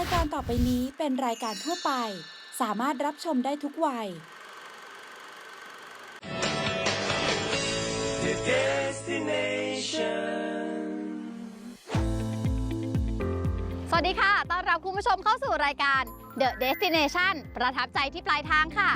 ายการต่อไปนี้เป็นรายการทั่วไป สามารถรับชมได้ทุกวัย The destination. สวัสดีค่ะ ต้อนรับคุณผู้ชมเข้าสู่รายการ The Destination ประทับใจที่ปลายทางค่ะ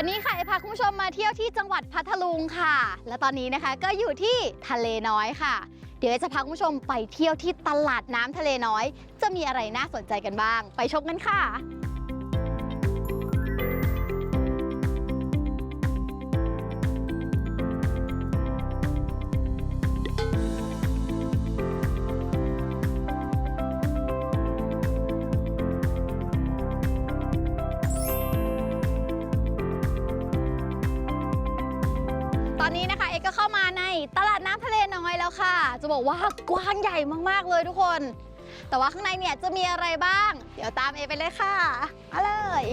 วันนี้ค่ะไอพาคุณผู้ชมมาเที่ยวที่จังหวัดพัทลุงค่ะ และตอนนี้นะคะก็อยู่ที่ทะเลน้อยค่ะ เดี๋ยวจะพาคุณผู้ชมไปเที่ยวที่ตลาดน้ำทะเลน้อย จะมีอะไรน่าสนใจกันบ้าง ไปชมกันค่ะ จะบอกว่ากว้างใหญ่มากๆเลยทุกคน แต่ว่าข้างในเนี่ยจะมีอะไรบ้าง เดี๋ยวตามเอไปเลยค่ะมาเลย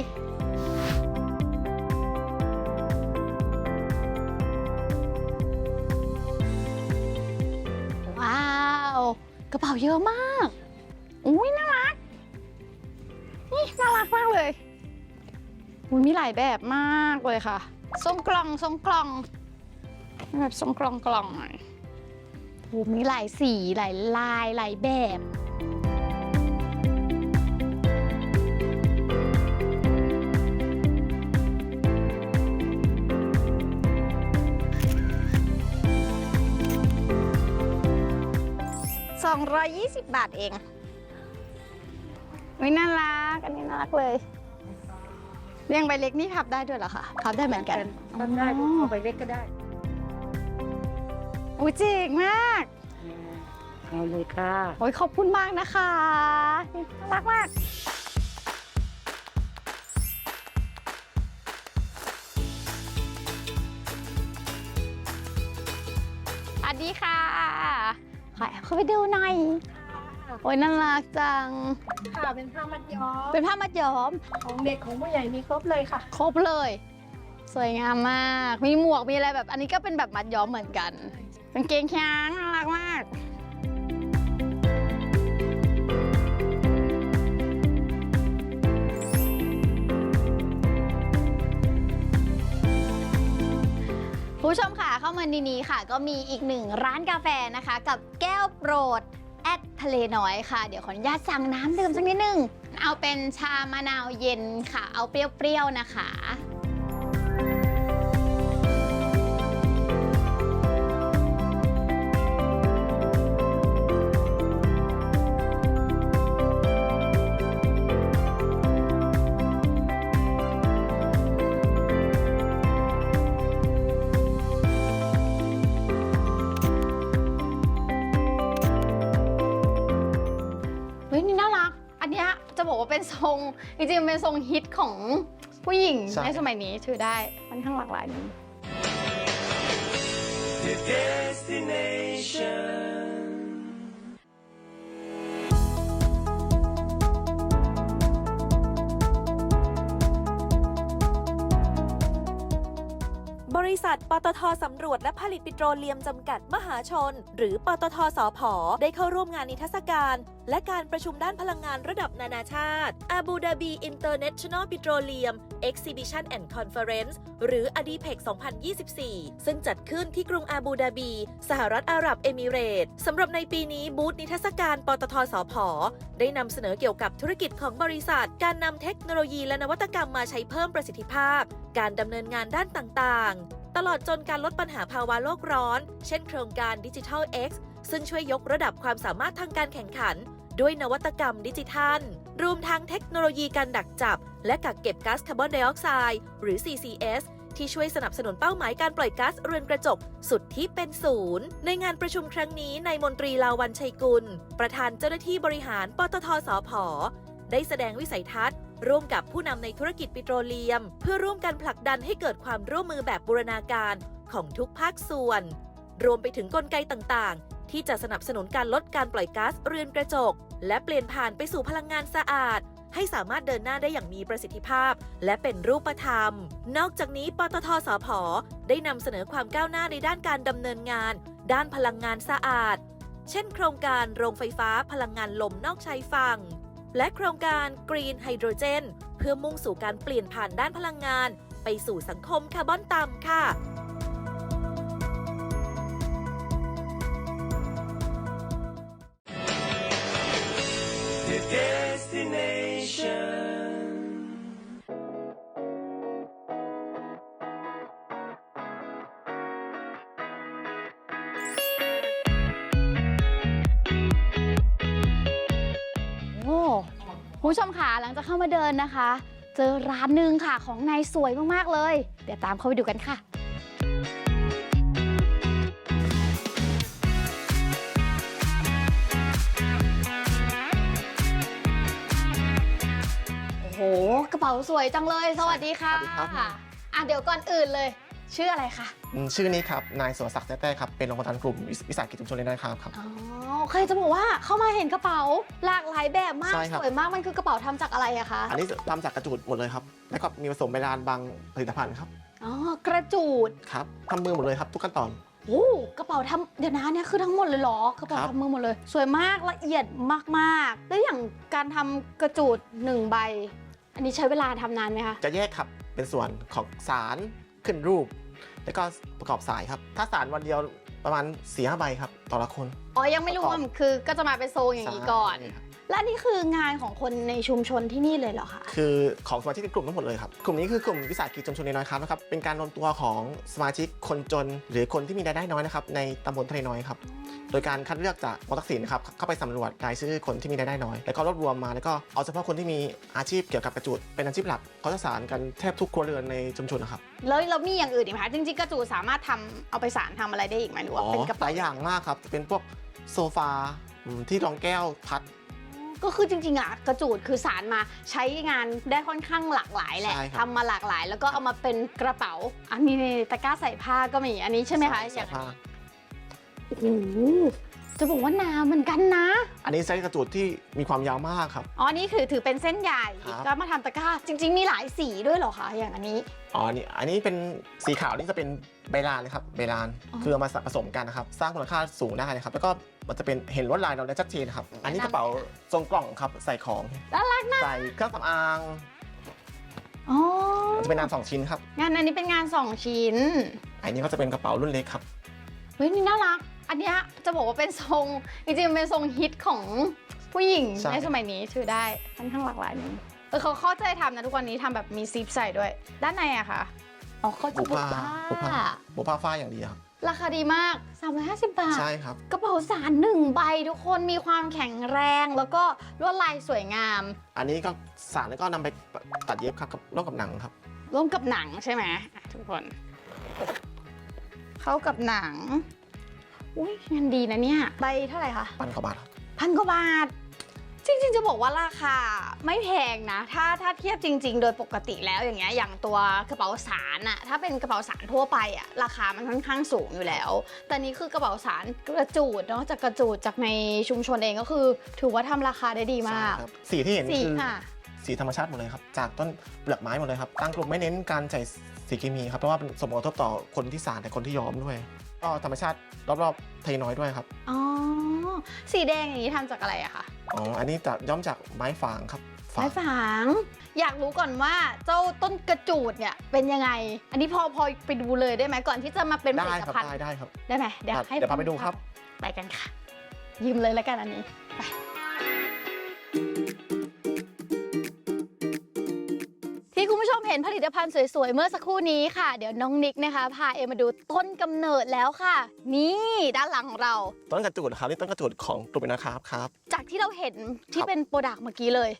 ว้าวกระเป๋าเยอะมากอุ้ยน่ารักนี่น่ารักมากเลยอุ้ยมีหลายแบบมากเลยค่ะทรงกล่องทรงกล่องแบบทรงกล่องกล่องหน่อย มีหลายสีหลายลายหลายแบบ220 บาทเองวิน่ารัก อันนี้น่ารักเลย เรียงใบเล็กนี่พับได้ด้วยเหรอคะ พับได้เหมือนกัน ทำได้อ๋อเอาไปเล็กก็ได้ อุ้ยเจ๋งมาก เอาเลยค่ะ โอ้ยขอบคุณมากนะคะน่ารักมาก สวัสดีค่ะ ขอแอบเข้าไปดูหน่อย โอ้ยน่ารักจัง ค่ะเป็นผ้ามัดย้อมเป็นผ้ามัดย้อม ของเด็กของผู้ใหญ่มีครบเลยค่ะ ครบเลย สวยงามมาก มีหมวกมีอะไรแบบ อันนี้ก็เป็นแบบมัดย้อมเหมือนกัน กางเกงช้างน่ารักมากผู้ชมค่ะเข้ามาในนี้ค่ะ ก็มีอีกหนึ่งร้านกาแฟนะคะ กับแก้วโปรดแอดทะเลน้อยค่ะ เดี๋ยวขออนุญาตสั่งน้ำดื่มสักนิดนึง เอาเป็นชามะนาวเย็นค่ะ เอาเปรี้ยวๆนะคะ เป็นทรงจริงๆมันเป็นทรงฮิตของผู้หญิงใช่ ในสมัยนี้ถือได้ค่อนข้างหลากหลายนิด The destination. ตทสำรวจและผลิตปิโตรเลียมจำกัดมหาชน หรือปตทสพได้เข้าร่วมงานนิทรรศการ และการประชุมด้านพลังงานระดับนานาชาติ Abu Dhabi International Petroleum Exhibition and Conference หรือ ADIPEC 2024 ซึ่งจัดขึ้นที่กรุงอาบูดาบี สหรัฐอาหรับเอมิเรตส์สำหรับในปีนี้บูธนิทรรศการปตทสพได้นำเสนอเกี่ยวกับธุรกิจของบริษัท การนำเทคโนโลยีและนวัตกรรมมาใช้เพิ่มประสิทธิภาพ การดำเนินงานด้านต่างๆ ตลอดจนการลดปัญหาภาวะโลกร้อน เช่นโครงการดิจิทัล X ซึ่งช่วยยกระดับความสามารถทางการแข่งขัน ด้วยนวัตกรรมดิจิทัล รวมทั้งเทคโนโลยีการดักจับ และกักเก็บก๊าซคาร์บอนไดออกไซด์หรือ CCS ที่ช่วยสนับสนุนเป้าหมายการปล่อยก๊าซเรือนกระจก สุดที่เป็นศูนย์ ในงานประชุมครั้งนี้นายมนตรีลาวันชัยกุล ประธานเจ้าหน้าที่บริหารปตทสพได้แสดงวิสัยทัศน์ ร่วมกับผู้นำในธุรกิจปิโตรเลียม เพื่อร่วมกันผลักดันให้เกิดความร่วมมือแบบบูรณาการของทุกภาคส่วน รวมไปถึงกลไกต่างๆ ที่จะสนับสนุนการลดการปล่อยก๊าซเรือนกระจก และเปลี่ยนผ่านไปสู่พลังงานสะอาด ให้สามารถเดินหน้าได้อย่างมีประสิทธิภาพ และเป็นรูปธรรม นอกจากนี้ปตทสพได้นำเสนอความก้าวหน้าในด้านการดำเนินงาน ด้านพลังงานสะอาด เช่น โครงการโรงไฟฟ้าพลังงานลมนอกชายฝั่ง และโครงการ Green Hydrogen เพื่อมุ่งสู่การเปลี่ยนผ่านด้านพลังงาน ไปสู่สังคมคาร์บอนต่ำค่ะ destination. คุณผู้ชมค่ะหลังจากเข้ามาเดินนะคะ เจอร้านหนึ่งค่ะของนายสวยมากๆเลย เดี๋ยวตามเข้าไปดูกันค่ะโอ้โหกระเป๋าสวยจังเลย สวัสดีค่ะสวัสดีครับ อะเดี๋ยวก่อนอื่นเลย ชื่ออะไรคะอืมชื่อนี้ครับ นายสุรศักดิ์แต้แต้ครับ เป็นรองประธานกลุ่มวิสวิสาหกิจชุมชนเลยนะครับครับ อ๋อใครจะบอกว่าเข้ามาเห็นกระเป๋าหลากหลายแบบมากใช่ครับ สวยมากมันคือกระเป๋าทำจากอะไรอะคะอันนี้ทำจากกระจูดหมดเลยครับ แล้วก็มีผสมเวลานบางผลิตภัณฑ์ครับ อ๋อกระจูดครับทำมือหมดเลยครับทุกขั้นตอน โอ้กระเป๋าทำเดี๋ยวนะเนี่ยคือทั้งหมดเลยเหรอกระเป๋าครับ ทำมือหมดเลย สวยมากละเอียดมากๆ แล้วอย่างการทำกระจูดหนึ่งใบ อันนี้ใช้เวลาทำนานไหมคะจะแยกครับ เป็นส่วนของสาร ขึ้นรูป แล้วก็ประกอบสายครับ ถ้าสารวันเดียวประมาณ4ีใบครับ ต่อละคน อ๋อ ยังไม่รวม คือก็จะมาเป็นโซงอย่างนี้ก่อน ใช่ครับ และนี่คืองานของคนในชุมชนที่นี่เลยเหรอคะ คือของสมาชิกในกลุ่มทั้งหมดเลยครับ กลุ่มนี้คือกลุ่มวิสาหกิจชุมชนในน้อยครับนะครับ เป็นการรวมตัวของสมาชิกคนจน หรือคนที่มีรายได้น้อยนะครับในตำบลทะเลน้อยครับ โดยการคัดเลือกจากมอตักสินนะครับเข้าไปสำรวจรายชื่อคนที่มีรายได้น้อย แล้วก็รวบรวมมาแล้วก็เอาเฉพาะคนที่มีอาชีพเกี่ยวกับกระจุดเป็นอาชีพหลักเขาจะสานกันแทบทุกครัวเรือนในชุมชนนะครับ แล้วเรามีอย่างอื่นอีกไหมคะจริงๆกระจูดสามารถทำเอาไปสารทำอะไรได้อีกไหมหรือว่าเป็นกระหเป๋าลายอย่างมากครับ เป็นพวกโซฟาอืมที่รองแก้วพัด ก็คือจริงๆอะกระจูดคือสารมาใช้งานได้ค่อนข้างหลากหลายแหละใช่ครับ ทำมาหลากหลาย แล้วก็เอามาเป็นกระเป๋า อันนี้ในตะกร้าใส่ผ้าก็มีอันนี้ใช่ไหมคะเสื้อผ้าโอ้โหจะบอกว่าหนาเหมือนกันนะ อันนี้ใช้กระจุดที่มีความยาวมากครับ อ๋อ นี่คือถือเป็นเส้นใหญ่ ครับ ก็มาทำตะกร้า จริง ๆ มีหลายสีด้วยเหรอคะ อย่างอันนี้ อ๋ออันนี้อันนี้เป็นสีขาวนี่จะเป็นใบลานนะครับใบลานอ๋อ คือเอามาผสมกันนะครับ สร้างมูลค่าสูงได้นะครับ แล้วก็ มันจะเป็นเห็นลวดลายเราได้ชัดเจนครับ อันนี้กระเป๋าทรงกล่องครับใส่ของน่ารักนะใส่เครื่องสำอางอ๋อจะเป็นงานสองชิ้นครับงานอันนี้เป็นงานสองชิ้น อันนี้ก็จะเป็นกระเป๋ารุ่นเล็กครับเฮ้ยนี่น่ารัก อันเนี้ยจะบอกว่าเป็นทรงจริงๆมันเป็นทรงฮิตของผู้หญิงใช่ในสมัยนี้ถือได้ค่อนข้างหลากหลายนึงเออเขาเข้าใจทำนะทุกวันนี้ทำแบบมีซิปใส่ด้วย ด้านในอะค่ะอ๋อเขาจะบุบุผ้าผ้าบุผ้าบุผ้าฝ้ายอย่างดีครับ ราคาดีมาก 350 บาท ใช่ครับ กระเป๋าสารหนึ่งใบทุกคนมีความแข็งแรงแล้วก็ลวดลายสวยงาม อันนี้ก็สารแล้วก็นำไปตัดเย็บครับกับร่วมกับหนังครับ ร่วมกับหนังใช่ไหมอะทุกคน เข้ากับหนัง อุ้ยงานดีนะเนี่ย ใบเท่าไหร่คะ ปันกว่าบาทครับ พันกว่าบาท จริงๆ จะบอกว่าราคาไม่แพงนะ ถ้าถ้าเทียบจริง ๆ โดยปกติแล้วอย่างเงี้ยอย่างตัวกระเป๋าสารอะถ้าเป็นกระเป๋าสารทั่วไปอะราคามันค่อนข้างสูงอยู่แล้ว แต่นี้คือกระเป๋าสารกระจูดเนาะจากกระจูดจากในชุมชนเองก็คือ ถือว่าทำราคาได้ดีมากใช่ครับสีที่เห็นสีคือค่ะ สีธรรมชาติหมดเลยครับ จากต้นเปลือกไม้หมดเลยครับตั้งกลุ่มไม่เน้นการใส่สีเคมีครับเพราะว่าเป็นสมผลกระทบต่อคนที่สารแต่คนที่ย้อมด้วย ก็ธรรมชาติรอบๆไทยน้อยด้วยครับอ๋อสีแดงอย่างนี้ทำจากอะไรอะคะอ๋ออันนี้จะย้อมจากไม้ฝางครับไม้ฝาง อยากรู้ก่อนว่าเจ้าต้นกระจูดเนี่ยเป็นยังไง อันนี้พอพอไปดูเลยได้ไหมก่อนที่จะมาเป็นผได้ลิตครับภัณฑ์ได้ได้ครับ ได้ไหมเดี๋ยวครับให้เดี๋ยวพาไปดูครับ ไปกันค่ะ ยืมเลยแล้วกันอันนี้ มเห็นผลิตภัณฑ์สวยๆ เมื่อสักครู่นี้ค่ะ เดี๋ยวน้องนิกนะคะ พาเอมาดูต้นกำเนิดแล้วค่ะ นี่ด้านหลังของเรา ต้นกระจูดครับนี่ต้นกระจูดของกลุ่มนะครับครับ จากที่เราเห็นที่ครับเป็นโปรดักต์เมื่อกี้เลย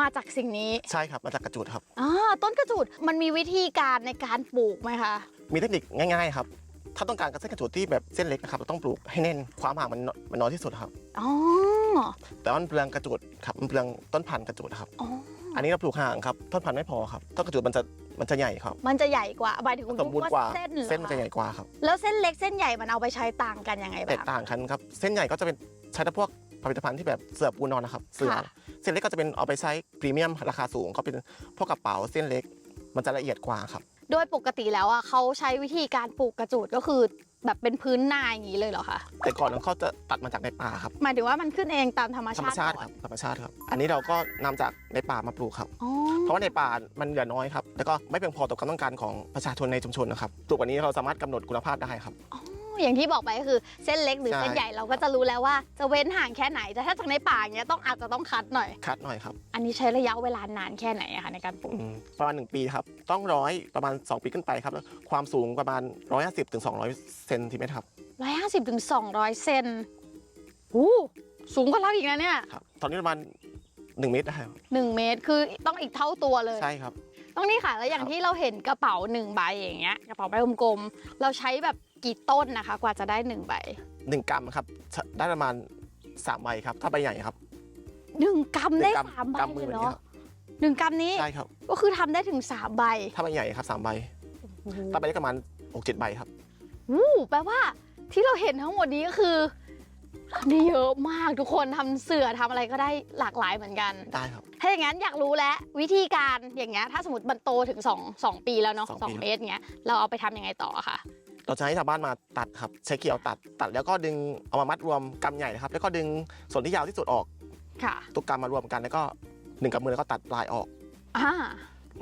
มาจากสิ่งนี้ใช่ครับมาจากกระจูดครับอ่าต้นกระจูดมันมีวิธีการในการปลูกไหมคะมีเทคนิคง่ายๆครับถ้าต้องการกระเส้นกระจูดที่แบบเส้นเล็กนะครับเราต้องปลูกให้แน่นความห่างมันนมันน้อยที่สุดครับอ๋อแต่ว่ามันเปลืองกระจูดครับมันเปลืองต้นพันธุ์กระจูดครับอ๋อ อันนี้เราปลูกห่างครับต้นพันธุ์ไม่พอครับต้นกระจูดมันจะมันจะใหญ่ครับ มันจะใหญ่กว่าหมายถึงคุณสมบูรณ์กว่าเส้นเหรอเส้นมันจะใหญ่กว่าครับ แล้วเส้นเล็กเส้นใหญ่มันเอาไปใช้ต่างกันยังไงแตบ้ากงต่างกันครับ เส้นใหญ่ก็จะเป็นใช้แต่พวกผลิตภัณฑ์ที่แบบเสือปูนอนนะครับ เสือค่ะเส้นเล็กก็จะเป็นเอาไปใช้พรีเมียมราคาสูง ก็เป็นพวกกระเป๋าเส้นเล็ก มันจะละเอียดกว่าครับ โดยปกติแล้วอะเขาใช้วิธีการปลูกกระจูดก็คือ แบบเป็นพื้นนาอย่างนี้เลยเหรอคะแต่ก่อนนั้นเขาจะตัดมาจากในป่าครับหมายถึงว่ามันขึ้นเองตามธรรมธรรชามติชาติก่คอรันบธรรมชาติครับ อันนี้เราก็นำจากในป่ามาปลูกครับ อ๋อเพราะว่าในป่ามันเหลือน้อยครับแล้วก็ไม่เพียงพอต่อความต้องการของประชาชนในชุมชนนะครับปลูกวันนี้เราสามารถกำหนดคุณภาพได้ครับ อ ย่างที่บอกไปก็คือเส้นเล็กหรือใช่เส้นใหญ่เราก็จะรู้แล้วว่าจะเว้นห่างแค่ไหนแต่ถ้าจากในป่าอย่างเงี้ยต้องอาจจะต้องคัดหน่อยคัดหน่อยครับ อันนี้ใช้ระยะเวลานานแค่ไหนอะคะในการปลูกอืมประมาณ 1 ปีครับ ต้องร้อยประมาณ 2 ปีขึ้นไปครับแล้วความสูงประมาณ 150ถึง200เซนติเมตรครับร้อยห้าสิบถึงสองร้อยเซนอู้สูงกว่าเราอีกนะเนี่ยครับตอนนี้ประมาณ1เมตรได้ครับหนึ่งเมตรคือต้องอีกเท่าตัวเลยใช่ครับต้องนี่ค่ะแล้วอย่างครับที่เราเห็นกระเป๋าหนึ่งใบอย่างเงี้ยกระเป๋าใบกลมๆเราใช้แบบ กี่ต้นนะคะ กว่าจะได้หนึ่งใบ1กรัมครับได้ประมาณ3ใบครับ ถ้าใบใหญ่ครับหนึ่งกำได้หนึ่งกำสามใบกำมืเลอยแบบนี้เนาะครับหนึ่งกำนี้ใช่ครับก็คือทำได้ถึงสามใบ ถ้าใบใหญ่ครับ3ใบถ้าใบเล็กประมาณ6-7ใบครับวู้แปลว่าที่เราเห็นทั้งหมดนี้ก็คือทำได้เยอะมากทุกคนทำเสือทำอะไรก็ได้หลากหลายเหมือนกันได้ครับ ถ้าอย่างนั้นอยากรู้แล้ววิธีการอย่างเงี้ยถ้าสมมติมันโตถึง2 2ปีแล้วเนาะสองสองปีเมตรเงี้ยเราเอาไปทำยังไงต่อคะ เราจะให้ชาวบ้านมาตัดครับใช้เกี่ยวตัดตัด แล้วก็ดึงเอามามัดรวมกำใหญ่นะครับ แล้วก็ดึงส่วนที่ยาวที่สุดออกค่ะทุกกำมารวมกันแล้วก็หนึ่งกำมือแล้วก็ตัดปลายออกอ่า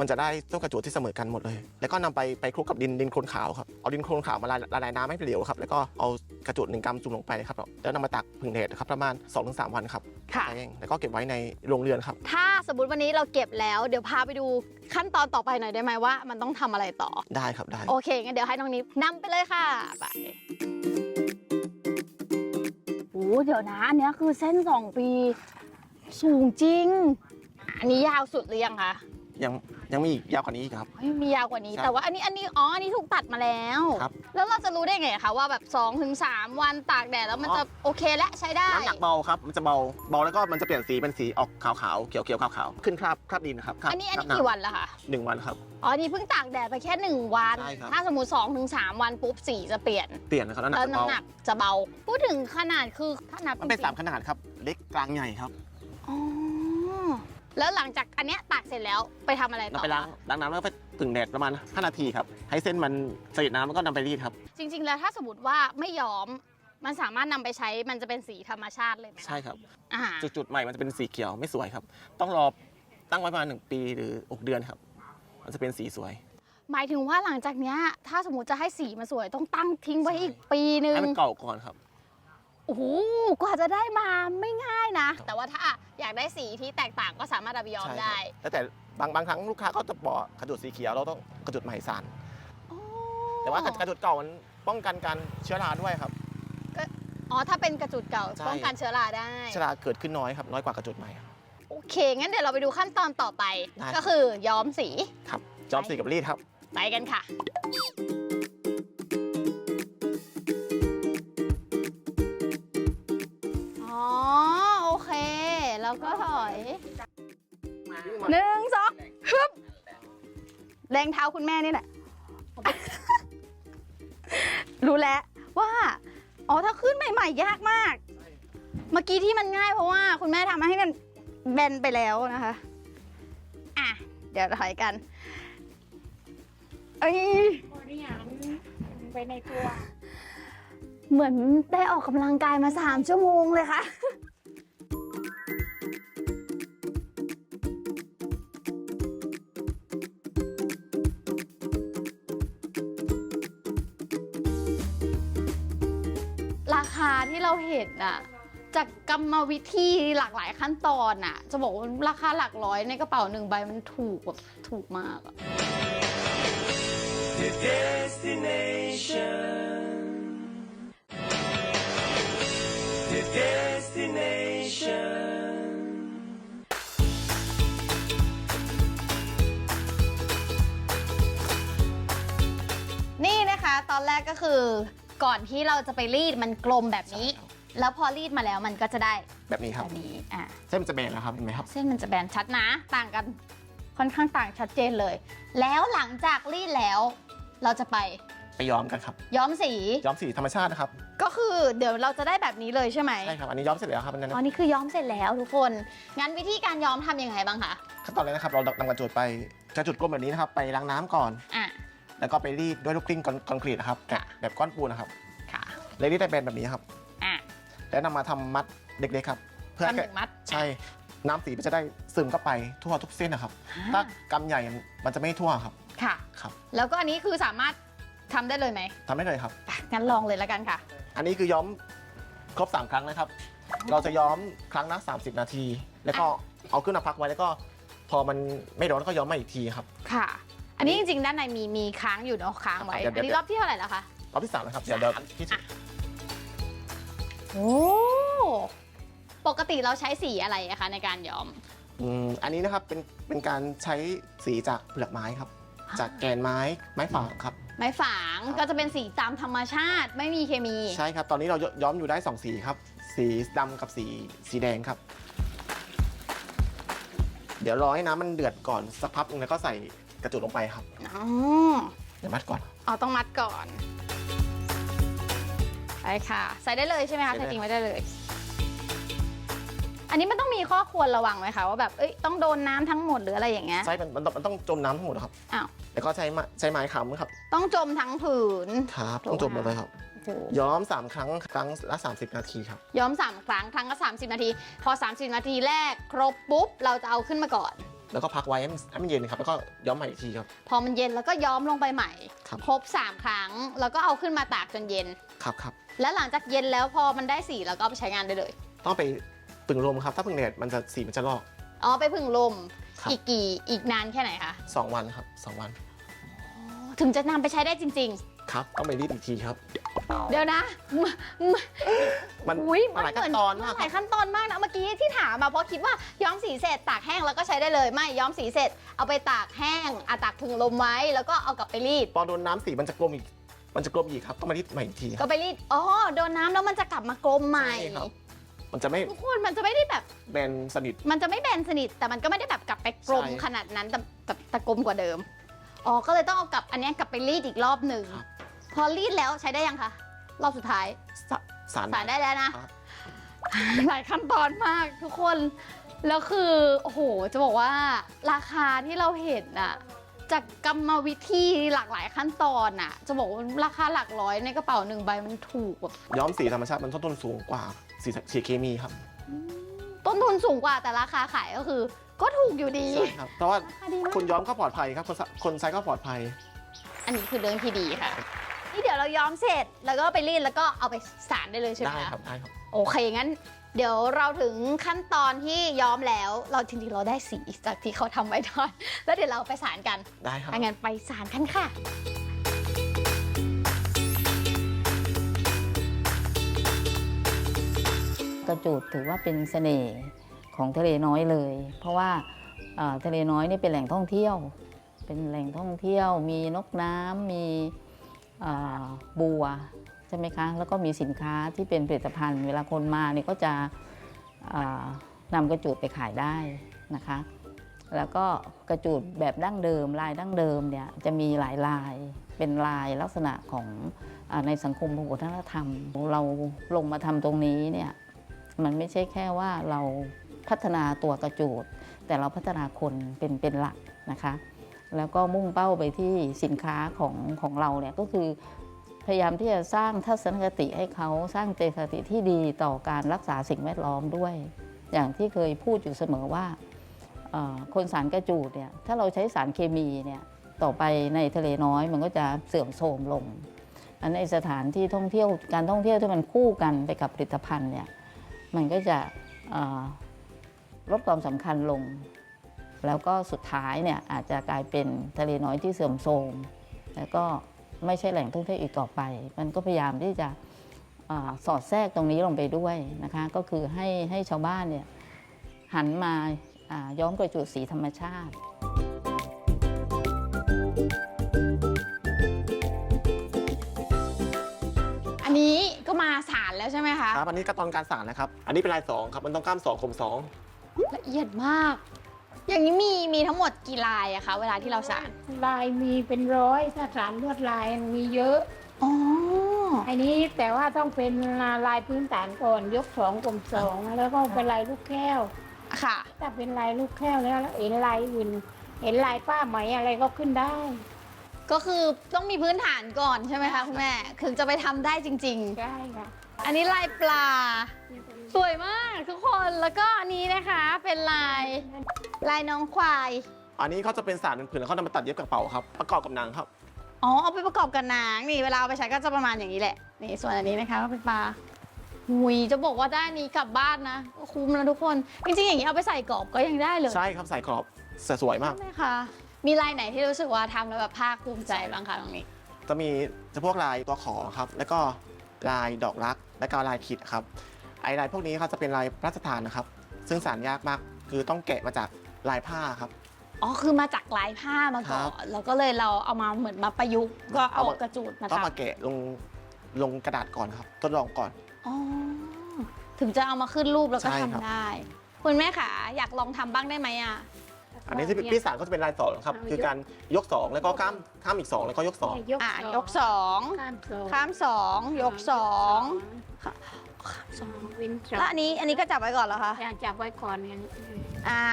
มันจะได้ต้นกระจูดที่เสมอกันหมดเลย แล้วก็นำไปไปคลุกกับดินดินโคลนขาวครับ เอาดินโคลนขาวมาละละลายน้ำให้เหลวครับ แล้วก็เอากระจูดหนึ่งกำจุ่มลงไปนะครับ แล้วนำมาตักผึ่งแดดครับประมาณ 2-3 วันครับค่ะเองแล้วก็เก็บไว้ในโรงเรือนครับ ถ้าสมมติวันนี้เราเก็บแล้วเดี๋ยวพาไปดูขั้นตอนต่อไปหน่อยได้ไหมว่า มันต้องทำอะไรต่อ ได้ครับได้ โอเคงั้นเดี๋ยวให้น้องนิฟนำไปเลยค่ะ ไปโอ้เดี๋ยวนะอันเนี้ยคือเส้น2ปี สูงจริง อันนี้ยาวสุดหรือยังคะยัง ยังมีอีกยาวกว่านี้อีกครับ เฮ้ยมียาวกว่านี้ใช่แต่ว่าอันนี้อันนี้อ๋ออันนี้ถูกตัดมาแล้ว ครับ แล้วเราจะรู้ได้ไงคะว่าแบบ2อถึงสวันตากแดดแล้วมันอ๋อจะโอเคและใช้ได้ น้ำหนักเบาครับมันจะเบาเบาแล้วก็มันจะเปลี่ยนสีเป็นสีออกขาวๆเขียวๆขาวๆขึ้นคราบคราบดินครับคราบอันนี้อันนี้คราบำกี่วันแล้วคะหนึ่งวันครับ อ๋ออันนี้เพิ่งตากแดดไปแค่1วัน ใช่ครับ ถ้าสมมติ2อถึงสวันปุ๊บสีจะเปลี่ยนเปลี่ยนนะครับน้ำหนักแล้วจะเบาน้ำหนักจะเบา พูดถึงขนาดคือถ้านับมันเป็นจริงๆสามขนาดครับเล็กกลางใหญ่ครับอ๋อ แล้วหลังจากอันเนี้ยตากเสร็จแล้วไปทำอะไรต่เราอไปล้างล้างน้ำแล้วก็ไปผึ่งแดดประมาณ 5 นาทีครับ ให้เส้นมันสนิทน้ำแล้วก็นำไปรีดครับ จริง ๆ แล้วถ้าสมมติว่าไม่ย้อมมันสามารถนำไปใช้มันจะเป็นสีธรรมชาติเลยไหมใช่ครับ อ่าจุดๆใหม่มันจะเป็นสีเขียวไม่สวยครับ ต้องรอตั้งไว้ประมาณหนึ่งปีหรือ 6 เดือนครับ มันจะเป็นสีสวย หมายถึงว่าหลังจากเนี้ยถ้าสมมติจะให้สีมันสวยต้องตั้งทิ้งไว้อีกปีหนึ่งให้มันเก่าก่อนครับ โอ้โหกว่าจะได้มาไม่ง่ายนะ แต่ว่าถ้าอยากได้สีที่แตกต่างก็สามารถเอาไปย้อมใช่ครับได้แล้วแต่บางบางครั้งลูกค้าก็จะบอกกระจุดสีเขียวเราต้องกระจุดใหม่สานอ๋อแต่ว่ากระจุดเก่ามันป้องกันการเชื้อราด้วยครับอ๋อถ้าเป็นกระจุดเก่าใช่ป้องกันเชื้อราได้เชื้อราเกิดขึ้นน้อยครับน้อยกว่ากระจุดใหม่ครับโอเคงั้นเดี๋ยวเราไปดูขั้นตอนต่อไปได้ก็คือย้อมสีครับจอมสีกับรีดครับไปกันค่ะ หนึ่งสองฮึบแรงเท้าคุณแม่นี่แหละ รู้แล้วว่า อ๋อถ้าขึ้นใหม่ๆยากมาก เมื่อกี้ที่มันง่ายเพราะว่า คุณแม่ทำให้มันแบนไปแล้วนะคะ อะ เดี๋ยวถอยกัน เอ้ยไปในตัว เหมือนได้ออกกำลังกายมาสามชั่วโมงเลยค่ะ เราเห็นอะจากกรรมวิธีหลากหลายขั้นตอนอะจะบอกว่าราคาหลักร้อยในกระเป๋าหนึ่งใบมันถูกแบบถูกมากอะ Your destination. Your destination. นี่นะคะ ตอนแรกก็คือก่อนที่เราจะไปรีดมันกลมแบบนี้ แล้วพอรีดมาแล้วมันก็จะได้แบบนี้คแบรับบนี้อะเส้นมันจะแบนแล้วครับเห็นไหมครับ เส้นมันจะแบนชัดนะ ต่างกันค่อนข้างต่างชัดเจนเลย แล้วหลังจากรีดแล้ว เราจะไปไปย้อมกันครับ ย้อมสี ย้อมสีธรรมชาตินะครับ ก็คือเดี๋ยวเราจะได้แบบนี้เลยใช่ไหมใช่ครับ อันนี้ย้อมเสร็จแล้วครับอันนั้นอ๋อนี่คือย้อมเสร็จแล้วทุกคน งั้นวิธีการย้อมทำยังไงบ้างคะ ขั้นตอนแรกนะครับ เรานำกระจุดไปกระจุดกลมแบบนี้นะครับ ไปล้างน้ำก่อน อะ แล้วก็ไปรีดด้วยลูกกลิ้งคอนกรีตนะครับ แบบแบบก้อนปูนนะครับ ค่ะเลยรีดได้เป็นแบบนี้ครับอะ แล้วนำมาทำมัดเล็กๆครับ เพื่อทำหให้นึ่งมัด ใช่น้ำสีมันจะได้ซึมเข้าไปทั่วทุกเส้นนะครับ ถ้ากำใหญ่มันจะไม่ทั่วครับค่ะ ครับแล้วก็อันนี้คือสามารถทำได้เลยไหมทำได้เลยครับ อะงั้นลองเลยแล้วกันค่ะ อันนี้คือย้อมครบ 3 ครั้งนะครับ เราจะย้อมครั้งละ30 นาที แล้วก็เอาขึ้นมาพักไว้แล้วก็พอมันไม่ร้อนก็ย้อมมาอีกทีครับ ค่ะ อันนี้จริงๆ ด้านในมีมีค้างอยู่เนาะค้างไว้ เดี๋ยวอันนี้เดี๋ยวรอบที่เท่าไหร่แล้วคะ รอบที่สามนะครับเดี๋ยวเดี๋ยวพี่จะ โอ้ปกติเราใช้สีอะไรอะคะในการย้อม อืมอันนี้นะครับเป็นเป็นการใช้สีจากเปลือกไม้ครับ จากแกนไม้ไม้ฝางครับ ไม้ฝางครับก็จะเป็นสีตามธรรมชาติไม่มีเคมี ใช่ครับ ตอนนี้เราย้อมอยู่ได้2สีครับ สีดำกับสีสีแดงครับ เดี๋ยวรอให้น้ำมันเดือดก่อนสักพักหนึงแล้วก็ใส่กระจุกลงไปครับอ๋อ เดี๋ยวมัดก่อนเอาต้องมัดก่อน ไปค่ะ ใส่ได้เลยใช่ไหมคะใส่ใส่ได้ทิ้งไว้ได้เลย อันนี้มันต้องมีข้อควรระวังไหมคะว่าแบบเอ้ยต้องโดนน้ำทั้งหมดหรืออะไรอย่างเงี้ยใช่มันมันต้องมันต้องจมน้ำทั้งหมดครับ อ้าวแล้วก็ใช้ไม้ใช้ไม้ค้ำครับ ต้องจมทั้งผืน ครับถูกต้องจมหมดค่ะเลยครับ โอ้โหย้อม 3 ครั้งครั้งละ 30 นาทีครับ ย้อม 3 ครั้งครั้งละ30 นาที พอ 30 นาทีแรกครบปุ๊บ เราจะเอาขึ้นมาก่อน แล้วก็พักไว้ให้มันให้มันเย็นครับ แล้วก็ย้อมใหม่อีกทีครับ พอมันเย็นแล้วก็ย้อมลงไปใหม่ ครับ ครบ 3 ครั้ง แล้วก็เอาขึ้นมาตากจนเย็น ครับครับ แล้วหลังจากเย็นแล้วพอมันได้สีแล้วก็เอาไปใช้งานได้เลย ต้องไปปึงลมครับ ถ้าปึงแดดมันจะสีมันจะลอก อ๋อไปพึ่งลม ครับ อีกกี่อีกนานแค่ไหนคะสองวันครับสองวันถึงจะนำไปใช้ได้จริง ครับ ต้องไปรีดอีกทีครับ ๆ เดี๋ยวนะมมมันอุ้ยมันหลายขั้นตอนมากหลายขั้นตอนมากนะเมื่อกี้ที่ถามมาเพราะคิดว่าย้อมสีเสร็จตากแห้งแล้วก็ใช้ได้เลยไม่ย้อมสีเสร็จเอาไปตากแห้งอะตากถึงลมไว้แล้วก็เอากลับไปรีด พอโดนน้ำสีมันจะกลมอีก มันจะกลมอีกครับต้องมารีดใหม่อีกทีคก็รับ ไปรีดอ๋อโดนน้ำแล้วมันจะกลับมากลมใหม่ใช่ครับ มันจะไม่ทุกคนมันจะไม่ได้แบบ แบนสนิท มันจะไม่แบนสนิท แต่มันก็ไม่ได้แบบกลับไปกลมใช่ขนาดนั้นแต่แต่แต่กลมกว่าเดิม อ๋อ ก็เลยต้องเอากลับอันเนี้ยกลับไปรีดอีกรอบหนึ่ง ครับ พอรีดแล้วใช้ได้ยังคะ รอบสุดท้าย สะสาร สารได้แล้วนะ ครับ หลายขั้นตอนมากทุกคน แล้วคือ โอ้โห จะบอกว่าราคาที่เราเห็นอะ จากกรรมวิธีหลากหลายขั้นตอนอะจะบอกว่าราคาหลักร้อยในกระเป๋าหนึ่งใบมันถูกแบบย้อมสีธรรมชาติมันต้นทุนสูงกว่าสีสีเคมีครับต้นทุนสูงกว่าแต่ราคาขายก็คือ ก็ถูกอยู่ดี ใช่ครับเพราะว่าราคาดีมาก คนย้อมก็ปลอดภัยครับ คนสะคนใช้ก็ปลอดภัย อันนี้คือเรื่องที่ดีค่ะ นี่เดี๋ยวเราย้อมเสร็จแล้วก็ไปรีดแล้วก็เอาไปสารได้เลยใช่ไหมได้คะ ครับได้ครับ โอเค งั้น เดี๋ยวเราถึงขั้นตอนที่ย้อมแล้ว เราจริงๆเราได้สีจากที่เขาทำไว้ตอน แล้วเดี๋ยวเราไปสารกันได้ครับ ถ้างั้นไปสารกันค่ะ กระจูดถือว่าเป็นเสน่ห์ของทะเลน้อยเลย เพราะว่าเอ่อทะเลน้อยนี่เป็นแหล่งท่องเที่ยว เป็นแหล่งท่องเที่ยว มีนกน้ำมีเอ่อบัว ใช่ไหมคะ แล้วก็มีสินค้าที่เป็นผลิตภัณฑ์ เวลาคนมาเนี่ยก็จะนำกระจูดไปขายได้นะคะ แล้วก็กระจูดแบบดั้งเดิม ลายดั้งเดิมเนี่ยจะมีหลายลายเป็นลายลักษณะของอในสังคมพหุวัฒนธรรม เราลงมาทำตรงนี้เนี่ยมันไม่ใช่แค่ว่าเราพัฒนาตัวกระจูด แต่เราพัฒนาคนเป็นเป็นหลักนะคะ แล้วก็มุ่งเป้าไปที่สินค้าของของเราเนี่ยก็คือ พยายามที่จะสร้างทัศนคติให้เขาสร้างเจตคติที่ดีต่อการรักษาสิ่งแวดล้อมด้วย อย่างที่เคยพูดอยู่เสมอว่าคนสารกระจูดเนี่ยถ้าเราใช้สารเคมีเนี่ยต่อไปในทะเลน้อยมันก็จะเสื่อมโทรมลง อันในสถานที่ท่องเที่ยวการท่องเที่ยวที่มันคู่กันไปกับผลิตภัณฑ์เนี่ยมันก็จะลดความสำคัญลง แล้วก็สุดท้ายเนี่ยอาจจะกลายเป็นทะเลน้อยที่เสื่อมโทรมแล้วก็ ไม่ใช่แหล่งท่องเที่ยวอีกต่อไป มันก็พยายามที่จะอาสอดแทรกตรงนี้ลงไปด้วยนะคะ ก็คือให้ให้ชาวบ้านเนี่ยหันมาอ่าย้อมกระจุดสีธรรมชาติอันนี้ก็มาสารแล้วใช่ไหมคะครับอันนี้ก็ตอนการสารนะครับ อันนี้เป็นลายสองครับมันต้องกล้ามสองคมสองละเอียดมาก อย่างนี้มีมีทั้งหมดกี่ลายอะคะ เวลาที่เราสารลายมีเป็นร้อยถ้าสารลวดลายมีเยอะ อ๋อ อันนี้แต่ว่าต้องเป็นลายพื้นฐานก่อนยกสองกลมสองแล้วก็เป็นลายลูกแก้วค่ะ ถ้าเป็นลายลูกแก้วแล้วเห็นลายอื่น เห็นลายป้าไหมอะไรก็ขึ้นได้ ก็คือต้องมีพื้นฐานก่อนใช่ไหมคะคุณแม่ถึงจะไปทำได้จริงใช่ค่ะๆอันนี้ลายปลา สวยมากทุกคนแล้วก็อันนี้นะคะเป็นลายลายน้องควาย อันนี้เขาจะเป็นสารเป็นผืนแล้วเขานำมาตัดเย็บกระเป๋าครับ ประกอบกับหนังครับ อ๋อเอาไปประกอบกับหนังนี่เวลาเอาไปใช้ก็จะประมาณอย่างนี้แหละนี่ส่วนอันนี้นะคะก็เป็นปลาหุยจะบอกว่าได้อันนี้กลับบ้านนะก็คุ้มนะทุกคนจริงๆอย่างนี้เอาไปใส่กรอบก็ยังได้เลยใช่ครับใส่กรอบสวยมากใช่ไหมคะมีลายไหนที่รู้สึกว่าทำแล้วแบบภาคภูมิใจบ้างคะตรงนี้ จะมีจะพวกลายตัวขอครับ แล้วก็ลายดอกรัก และก็ลายขีดครับ ไอลายพวกนี้ครับจะเป็นลายพระราชทานนะครับ ซึ่งสารยากมากคือต้องแกะมาจากลายผ้าครับ อ๋อคือมาจากลายผ้ามาก่อครันบ แล้วก็เลยเราเอามาเหมือนมาประยุกต์ก็เอาเอามากระจูดมาต้องทมาแกะลงลงกระดาษก่อนครับทดลองก่อนำอ๋อถึงจะเอามาขึ้นรูปแล้วก็ใช่ทำครับได้ คุณแม่ขาอยากลองทำบ้างได้ไหมอะอันนี้ที่พี่สารก็จะเป็นลายสองครับ คือการยกสองแล้วก็ข้ามข้ามอีกสองแล้วก็ยกสอง ยกอะสองยกสองข้ามสองข้ามสองยกสอง สองวินสองแล้วอันนี้อันนี้ก็จับไว้ก่อนเหรอคะ อยากจับไว้ก่อนอย่างอ่า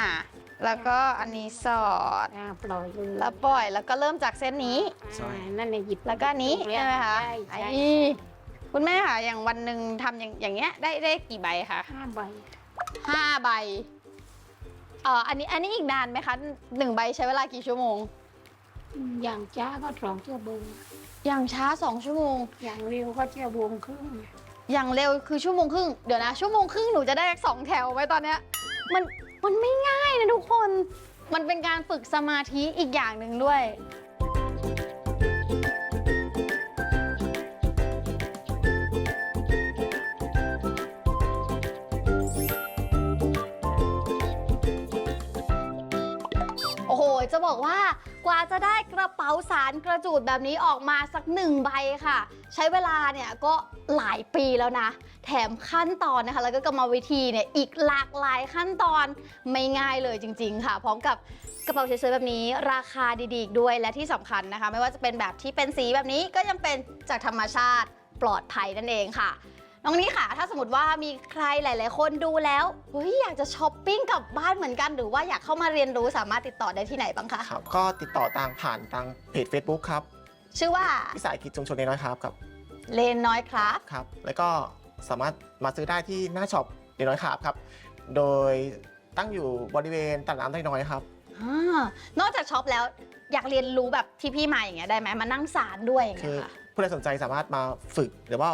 แล้วก็อันนี้สอด อ่าปล่อยเลยแล้วปล่อย แล้วก็เริ่มจากเส้นนี้ ใช่ อ่านั่นเลยหยิบแล้วก็อันนี้ใช่ไหมคะใช่ใช่ไอ้คุณแม่ค่ะ อย่างวันหนึ่งทำอย่างอย่างเงี้ยได้ได้กี่ใบคะห้าใบห้าใบ เอ่อ อันนี้อันนี้อีกนานไหมคะหนึ่งใบใช้เวลากี่ชั่วโมง อย่างช้าก็สองชั่วโมงอย่างช้าสองชั่วโมง อย่างเร็วก็ชั่วโมงครึ่ง อย่างเร็วคือชั่วโมงครึ่งเดี๋ยวนะ ชั่วโมงครึ่งหนูจะได้สองแถวไว้ตอนเนี้ยมันมันไม่ง่ายนะทุกคน มันเป็นการฝึกสมาธิอีกอย่างหนึ่งด้วย โอ้โห จะบอกว่า กว่าจะได้กระเป๋าสารกระจูดแบบนี้ออกมาสักหนึ่งใบค่ะ ใช้เวลาเนี่ยก็หลายปีแล้วนะ แถมขั้นตอนนะคะ แล้วก็กรรมวิธีเนี่ยอีกหลากหลายขั้นตอนไม่ง่ายเลยจริง ๆ ค่ะ พร้อมกับกระเป๋าสวยๆแบบนี้ราคาดีๆด้วยและที่สำคัญนะคะ ไม่ว่าจะเป็นแบบที่เป็นสีแบบนี้ก็ยังเป็นจากธรรมชาติปลอดภัยนั่นเองค่ะ น้องนี้ค่ะ ถ้าสมมติว่ามีใครหลาย ๆ คนดูแล้วเฮ้ยอยากจะช้อปปิ้งกลับบ้านเหมือนกัน หรือว่าอยากเข้ามาเรียนรู้สามารถติดต่อได้ที่ไหนบ้างคะ ครับ ก็ติดต่อทางผ่านทางเพจ Facebook ครับชื่อว่าวิสาหกิจชุมชนในน้อยครับครับเลนน้อยครับ ครับ แล้วก็สามารถมาซื้อได้ที่หน้าช็อปในน้อยครับครับ โดยตั้งอยู่บริเวณตลาดน้ำไทยน้อยครับ อานอกจากช็อปแล้วอยากเรียนรู้แบบที่พี่มาอย่างเงี้ยได้ไหมมานั่งสารด้วยอย่างคืเงี้อยค่ะ ผู้ใดสนใจสามารถมาฝึกหรือว่า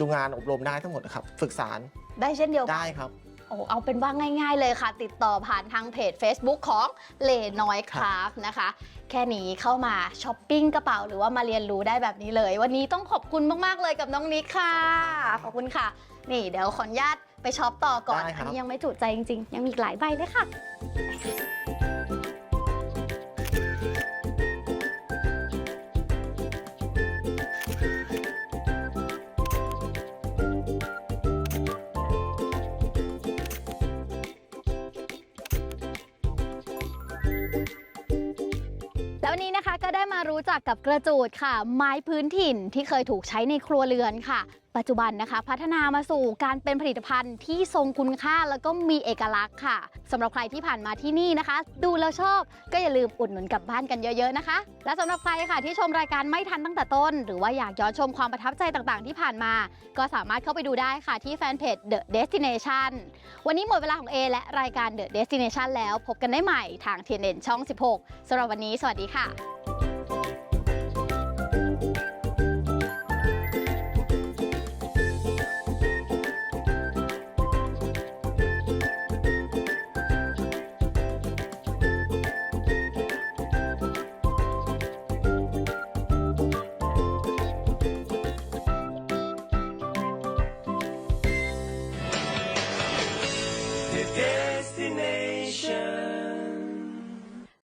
ดูงานอบรมได้ทั้งหมดนะครับฝึกสารได้เช่นเดียวกันได้ครับ โอ้เอาเป็นว่าง่าย ๆ เลยค่ะ ติดต่อผ่านทางเพจ Facebook ของเลน้อยคราฟนะคะ แค่นี้เข้ามาช้อปปิ้งกระเป๋าหรือว่ามาเรียนรู้ได้แบบนี้เลย วันนี้ต้องขอบคุณมากๆเลยกับน้องนิกค่ะ ขอบคุณค่ะ นี่เดี๋ยวขออนุญาตไปช็อปต่อก่อน ได้ครับอันนี้ยังไม่จุใจจริงๆ ยังมีอีกหลายใบเลยค่ะ มารู้จักกับกระจูดค่ะ ไม้พื้นถิ่นที่เคยถูกใช้ในครัวเรือนค่ะ ปัจจุบันนะคะ พัฒนามาสู่การเป็นผลิตภัณฑ์ที่ทรงคุณค่าแล้วก็มีเอกลักษณ์ค่ะสำหรับใครที่ผ่านมาที่นี่นะคะ ดูแล้วชอบก็อย่าลืมอุดหนุนกลับบ้านกันเยอะ ๆนะคะ และสำหรับใครค่ะที่ชมรายการไม่ทันตั้งแต่ต้น หรือว่าอยากย้อนชมความประทับใจต่างๆ ที่ผ่านมา ก็สามารถเข้าไปดูได้ค่ะที่แฟนเพจ The Destination วันนี้หมดเวลาของ A และรายการ The Destination แล้วพบกันได้ใหม่ทาง TNN ช่อง 16สำหรับวันนี้ สวัสดีค่ะ